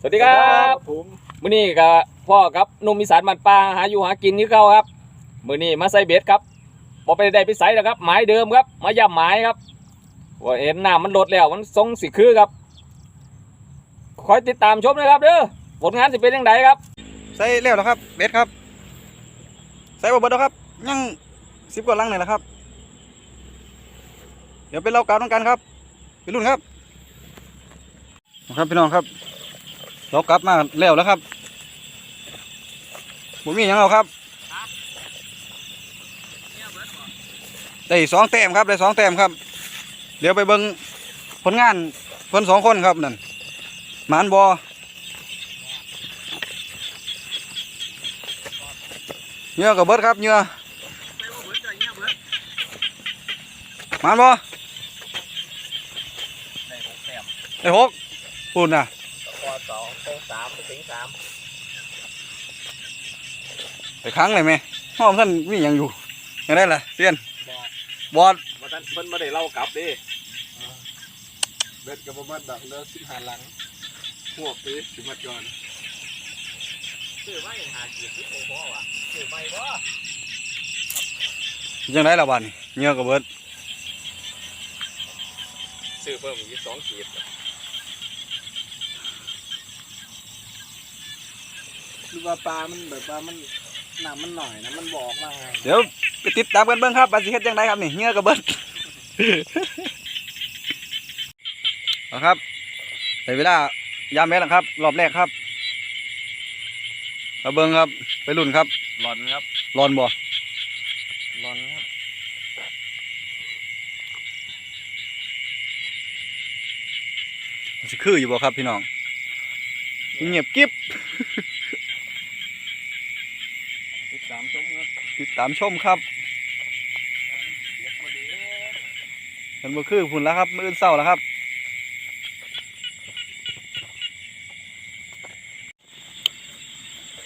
สวัสดีครับผมมื้อนี้ก็พ่อครับหนุ่มอีสานบ้านป่าหาอยู่หากินคือเก่าครับมื้อนี้มาใส่เบ็ดครับบ่ไปได้ไปใส่แล้วครับ หมายเดิมครับ มาย่ำหมายครับว่าเห็นน้ำมันลดแล้วมันทรงสิคือครับคอยติดตามชมนะครับเด้อผลงานสิเป็นยังไงครับ ใส่เร็วแล้วครับเบ็ดครับ ใส่บ่เบิดแล้วครับยังสิบกว่าลังนี่แหละครับ เดี๋ยวไปเล่าการต้องกันครับไปรุ่นครับนะครับพี่น้องครับ เรากลับมาแล้วแล้วครับผมมีหยังเอาครับได้สองแต้มครับได้สองแต้มครับ เดี๋ยวไปเบิ่งผลงานเพิ่นสองคนครับนั่นหมานบอเหงื่อกับเบิดครับเหงื่อมันบ่ไอ้หกปุ่นน่ะปสองโสาม ถึงสามไปค้างเลยไหมห้องท่านมีอย่างอยู่ยังได้ล่ะเซียนบอดมาท่านเพิ่นมาได้เล่ากลับดิเบ็ดกับประมาณดักแล้วสิบหาหลังพวกปีสิบมาก่อนซื้อมาอย่างหากีบที่โอ้โหว่ะซื้อไปบ่ยังได้ละบาดนี่เหงื่อกับเบิดซื้อเพิ่มอีกสองกีบ คือว่าปลา มันแบบว่ามันหนามันหน่อยนะมันบอกมาไงเดี๋ยวไปติดตามกันเบิ่งครับบาสิเฮ็ดจังไดครับนี่เหงื่อกับเบิดเอาครับแต่เวลายามแม่แล้วครับ รอบแรกครับมาเบิ่งครับ ไปรุ่นครับหลอนครับร้อนบ่หลอนครับสิคืออยู่บ่ครับพี่น้องเงียบกิ๊บสิบสามชั่วโมง ติดตามชมครับมันบ่คือพุ่นแล้วครับมื้ออื่นเช้าแล้วครับ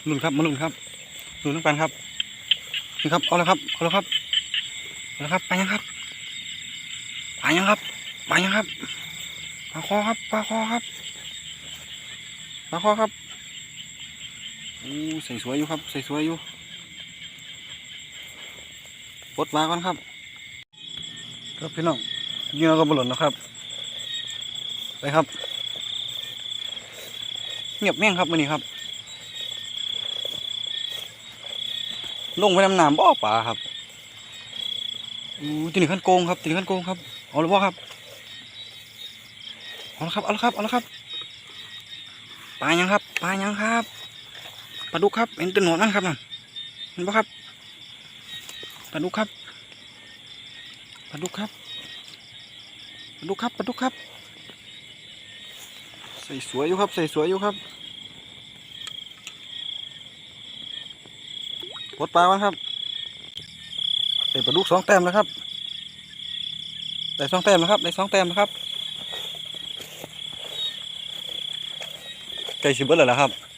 ลุ่นครับมาลุ่นครับลุ่นน้ำกันครับนี่ครับเอาแล้วครับเอาแล้วครับเอาแล้วครับไปยังครับไปยังครับไปยังครับปลาคอครับปลาคอครับปลาคอครับอู้ใส่สวยอยู่ครับใส่สวยอยู่ ดมาก่อนครับ ครับพี่น้องเหงื่อก็บหล่นแล้วครับ ไปครับ เงียบแม่งครับวันนี้ครับ ลงไปน้ำน้ำบ่อป่าครับอู้ตีนขั้นโกงครับตีนขั้นโกงครับ เอาหรือบ่ครับ เอาละครับ เอาละครับ เอาละครับ ปลายังครับ ปลายังครับ ปลาดุกครับ เห็นตัวหนวดมันครับนั่นเห็นบ่ครับ ปลาดุครับปลาดุครับปลาดุครับปลาดุครับ ใส่สวยอยู่ครับ ใส่สวยอยู่ครับกดปลาก่อนครับได้ปลาดุกสองแต้มแล้วครับได้สองแต้มแล้วครับได้สองแต้มแล้วครับใกล้สิบเบิดแล้วล่ะครับ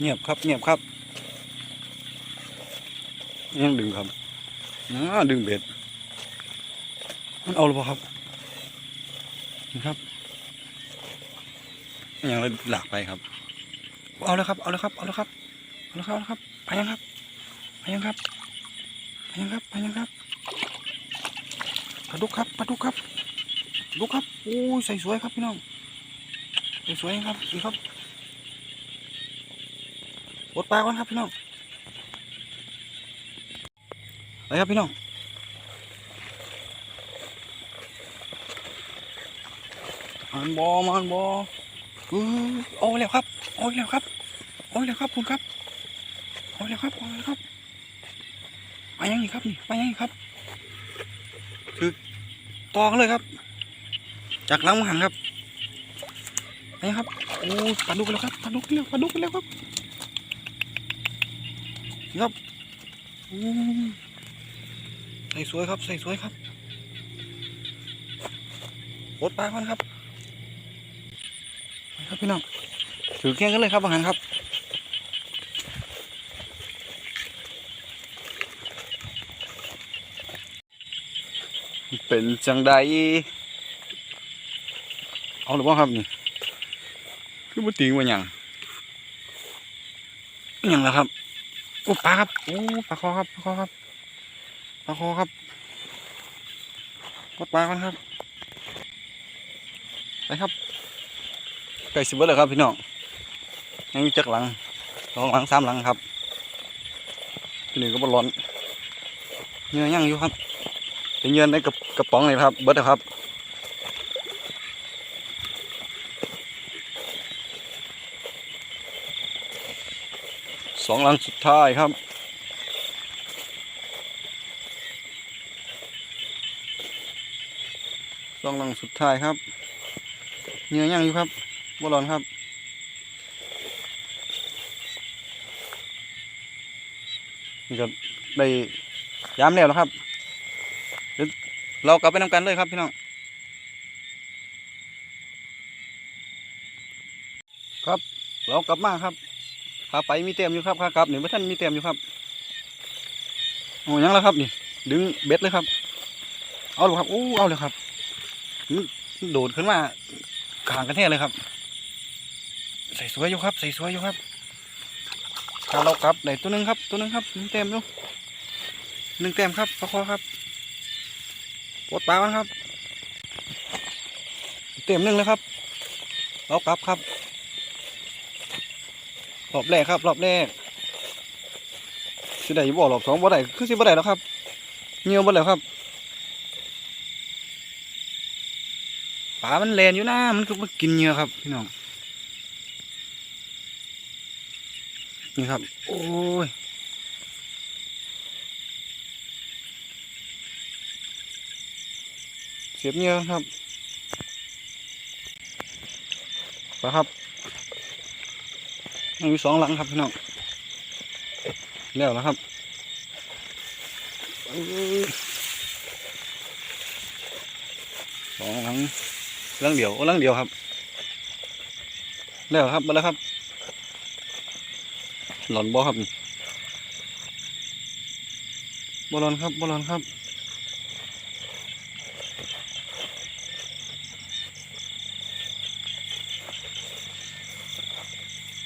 เงียบครับเงียบครับยังดึงครับนะดึงเบ็ด มันเอาหรือเปล่าครับนี่ครับยังเลยหลากไปครับ เอาแล้วครับเอาแล้วครับเอาแล้วครับเอาแล้วครับเอาแล้วครับไปยังครับไปยังครับไปยังครับไปยังครับปลาดุกครับปลาดุกครับปลาดุกครับโอ้ยใส่สวยครับพี่น้องใส่สวยครับดีครับ ดปลาก่อนครับพี่น้องไปครับพี่น้องมันบอมันบอเออโอ้ยแล้วครับโอ้ยแล้วครับโอ้ยแล้วครับคุณครับโอ้ยแล้วครับโอ้ยแล้วครับไปยังอีกครับนี่ไปยังอีกครับถือตอกเลยครับ จากหลังมังหันครับไปครับโอ้ปลาดุกแล้วครับปลาดุกแล้วปลาดุกแล้วครับอืม ใส่สวยครับ ใส่สวยครับปลดปลาก่อนครับไปครับพี่น้องถือแข่งกันเลยครับอาหารครับเป็นจังใดเอาหรือเปล่าครับนี่คือบุติงว่าหยังอิหยังล่ะครับโอ้ปลาครับโอ้ปลาคอครับปลาคอครับปลาคอครับกดปลากันครับไปครับไก่สิบเบิดเลยครับพี่น้องยังมีจักหลังสองหลังสามหลังครับที่เหลือก็บอลร้อนเนื้อย่างอยู่ครับเป็นเงินในกระกระป๋องเลยครับ เบิดนะครับ สองหลังสุดท้ายครับ สองหลังสุดท้ายครับเนื้อย่างอยู่ครับบอลอนครับนี่ก็ได้ย้ำแล้วนะครับเรากลับไปนำกันเลยครับพี่น้องครับ เรากลับมาครับ ขาไปมีเต็มอยู่ครับขากลับเนี่เมื่อท่านมีเต็มอยู่ครับโอ้ยังแล้วครับนี่ ดึงเบ็ดเลยครับ เอาเลยครับโอ้เอาเลยครับโดดขึ้นมาขางกันแท้เลยครับ ใส่สวยอยู่ครับ ใส่สวยอยู่ครับถ้าเรากลับได้ตัวหนึงครับ ตัวหนึงครับหนึ่งเต็มอยู่หนึ่งเต็มครับประคอครับปลดปลามันครับ เต็มหนึ่งเลยครับ เรากลับครับ รอบแรกครับรอบแรกสิได้ยบ่รอบสองบ่ได้คือสิบ่ได้แล้วครับเงียวบ่แล้วครับปลามันแลนอยู่นะมันก็มากินเงื่อครับพี่น้องนี่ครับ โอ้ยเสียบเงื่อครับไปครับ ยังมีสองหลังครับพี่น้องแล้วแล้วครับสองหลังหลังเดียวโอ้หลังเดียวครับ แล้วครับมาแล้วครับ หลอนบอครับนี่บอลอนครับบอลอนครับ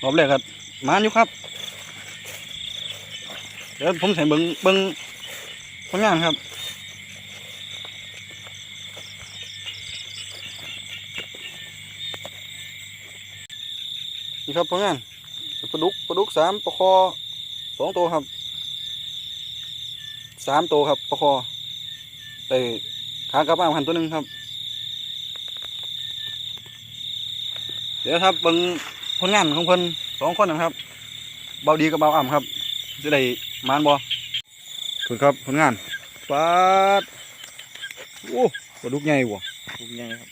รอบแรกครับมานอยู่ครับ เดี๋ยวผมใส่เบิงเบิงผลงานครับนี่ครับผลงานปลาดุกปลาดุกสามปลาคอสองตัวครับสามตัวครับปลาคอแต่ขากลับมาหันตัวหนึ่งครับ เดี๋ยวครับเบิง ผลงานของเพิ่นสองคนนะครับ เบาดีกับเบาอ่ำครับจะได้มานบอถูกครับผลงานปาดโอ้ปลาดุกใหญ่บ่ผมยังครับ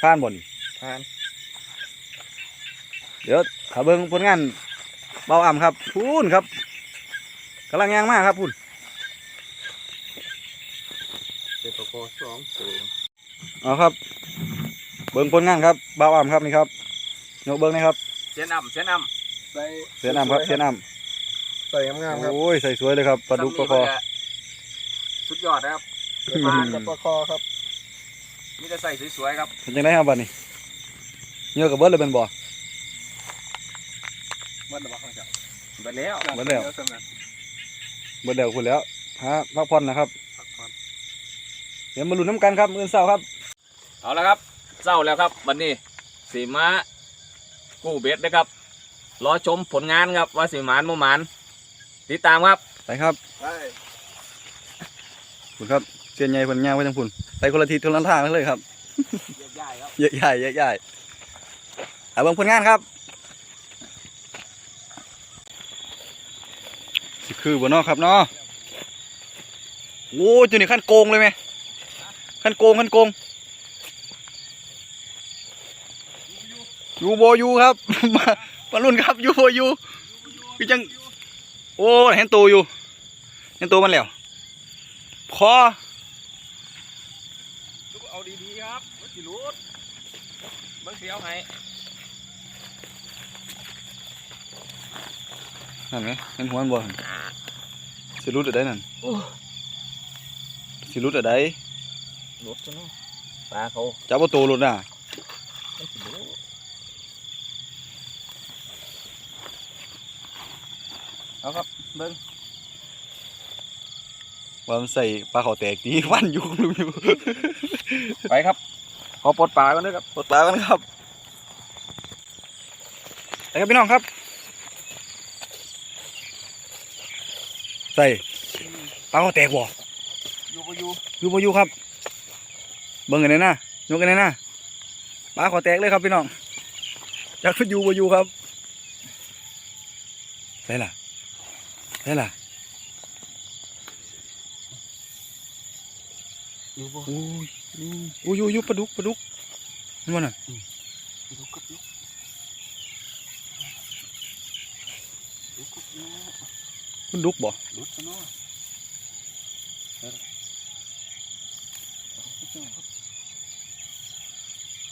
ผ่านบ่นี่ทานเดี๋ยวขาเบิ่งผลงานเบาอ่ำครับพูนครับกำลังย่างมากครับพูนเป็นตะกอสองตัวเอาครับ เบิ่งผลงานครับเบาอ่ำครับนี่ครับ ยกเบิ่งนะครับเสียนำเสียนใส่เสียน้ำครับเสียน้ใส่งามๆครับำโอ้ยใส่สวยเลยครับำปลาดุกปลาคอ สุดยอดนะครับปลากับปลาคอครับมีแต่ใส่สวยๆครับเป็นยังไงครับบัดนี้เยอะกับเบิร์ดเลยเป็นบ่มันระวังครับไปแล้วหมดแล้วเดี๋ยสำนักเบิร์ดเดียวคุณแล้วฮะพักผ่อนนะครับ พักผ่อนเดี๋ยวมาลุ้นน้ำกันครับมื้อเช้าครับเอาละครับเศร้าแล้วครับวันนี้สีม้า กู้เบ็ดนะครับรอชมผลงานครับว่าสีหมานโมหมานติดตามครับไปครับไปคุณครับเสียนใหญ่ผลงานไว้ทางพุ่นไปคนละทิศคนละทางเลยครับใหญ่ครับเยอะใหญ่เยอะใหญ่เอาเบิ่งผลงานครับสิคือบ่เนาะครับเนาะโอ้ยตัวนี้ขั้นโกงเลยไหมขั้นโกงขั้นโกง ยูโบอยูครับมามารุ่นครับอยูโบอยูพี่จังโอ้เห็นตัวอยู่ เห็นตัวมันแล้วคอเอาดีๆครับวัชิรูดเบิ้งเสียวให้นั่นไหมเห็นหัวมันบ่สิรู้ได้นั่นสิรุดอะไรรถเนาะปลาเขาจับประตูรุดน่ะ มันสิรู้ เอาครับเบิ้งว่ามันใส่ปลาเขาแตกตีวันอยู่ลุอยู่ ไปครับ ขอปลดปลากันด้วยครับปลดปลากันครับไปครับพี่น้องครับ ใส่ปลาเขาแตกบ่อยู่บ่อยู่อยู่บ่อยู่ครับ เบิ่งกันเลยนะยกกันเลยนะปลาเขาแตกเลยครับพี่น้องจักรอยู่บ่อยู่ครับใส่ล่ะ ใส่ล่ะอยู่บ่อู้ยอู้ยอู้ยอยู่ปลาดุกปลาดุกนี่มันน่ะอยู่กับอยู่อยู่กับอยู่มันดุกบ่รถซะเนาะ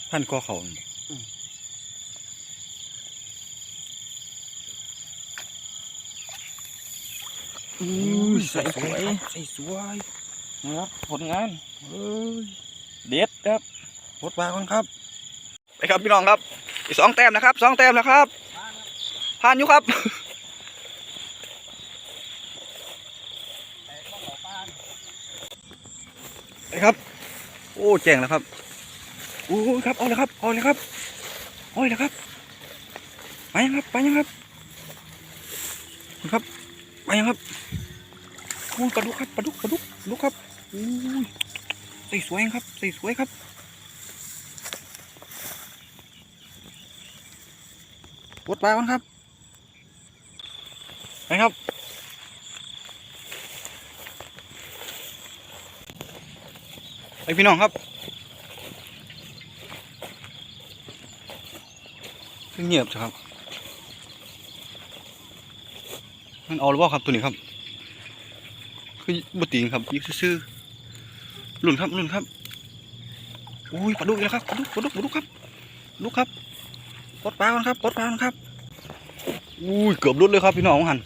พันคอเขานั่น อู้ยใส่สวยครับใส่สวยนะครับผลงานเอ้ยเด็ดครับรถปลาก่อนครับไปครับพี่น้องครับ อีกสองแต้มนะครับสองแต้มแล้วครับผ่านอยู่ครับไปครับ โอ้แจ้งแล้วครับโอ้ยครับเอาเลยครับเอาเลยครับเอาเลยครับไปยังครับไปยังครับครับ ไปยังครับโอ้ยปลาดุกครับปลาดุกปลาดุกปลาดุกครับโอ้ยใส่สวยครับใส่สวยครับปลดปลาก่อนครับไปครับไปพี่น้องครับเงียบจ้ะครับ มันเอาหรือเปล่าครับตัวนี้ครับ คือบุติงครับยิงซื่อหลุนครับหลุนครับอุ้ยปลาดุกแล้วครับปลาดุกปลาดุกปลาดุกครับลาดุกครับปลดปลาครับปลดปลาครับอุ้ยเกือบรุดเลยครับพี่น้องหัน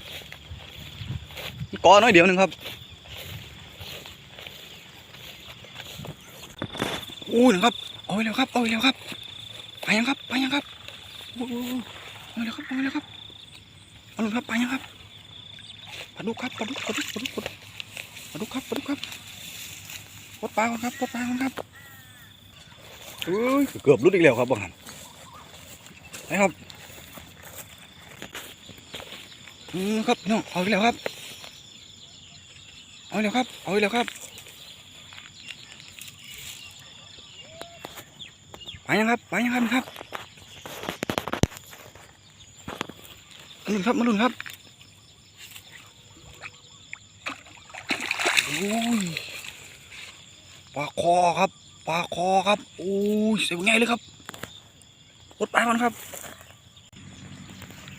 กอน้อยเดียวหนึ่งครับอุ้ยนะครับเอาไปแล้วครับเอาไปแล้วครับไปยังครับไปยังครับโอ้โหเอาไปแล้วครับเอาไปแล้วครับเอาลงครับไปยังครับ ปลาดุกครับปลาดุกปลาดุกปลาดุกปลาดุกครับปลาดุกครับปดปลาก่อนครับปดปลาก่อนครับอุ้ยเกือบรุดอีกแล้วครับบางหันนะครับอืมครับน้องเอาอีกแล้วครับ เอาอีกแล้วครับ เอาอีกแล้วครับไปยังครับไปยังครับครับมาลุนครับมาลุนครับโอ้ยปลาคอครับ ปลาคอครับโอ้ ยเสียงไงเลยครับรถไปมันครับ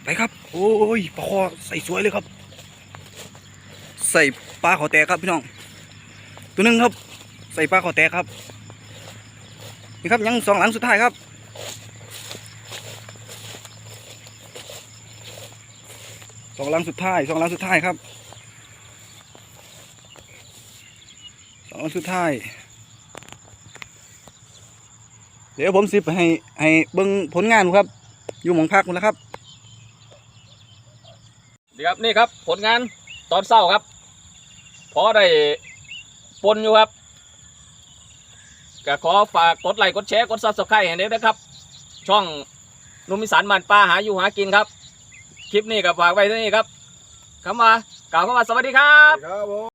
ไปครับ โอ้ยปลาคอใส่สวยเลยครับ ใส่ปลาขอแตกครับพี่น้อง ตัวหนึงครับ ใส่ปลาขอแตกครับนี่ครับยังสองหลังสุดท้ายครับสองหลังสุดท้ายสองหลังสุดท้ายครับสองหลังสุดท้าย เดี๋ยวผมสิบให้ให้เบิ่งผลงานครับ อยู่หมองพักคุณแล้วครับนี่ครับนี่ครับผลงานตอนเศร้าครับพอได้ปนอยู่ครับก็ขอฝากกดไลค์กดแชร์กดซับสไครต์ให้ด้วยนะครับ ช่องหนุ่มอีสานมันปลาหาอยู่หากินครับ คลิปนี้ก็ฝากไว้เท่านี้ครับคำว่ากล่าวคำว่าสวัสดีครับครับผม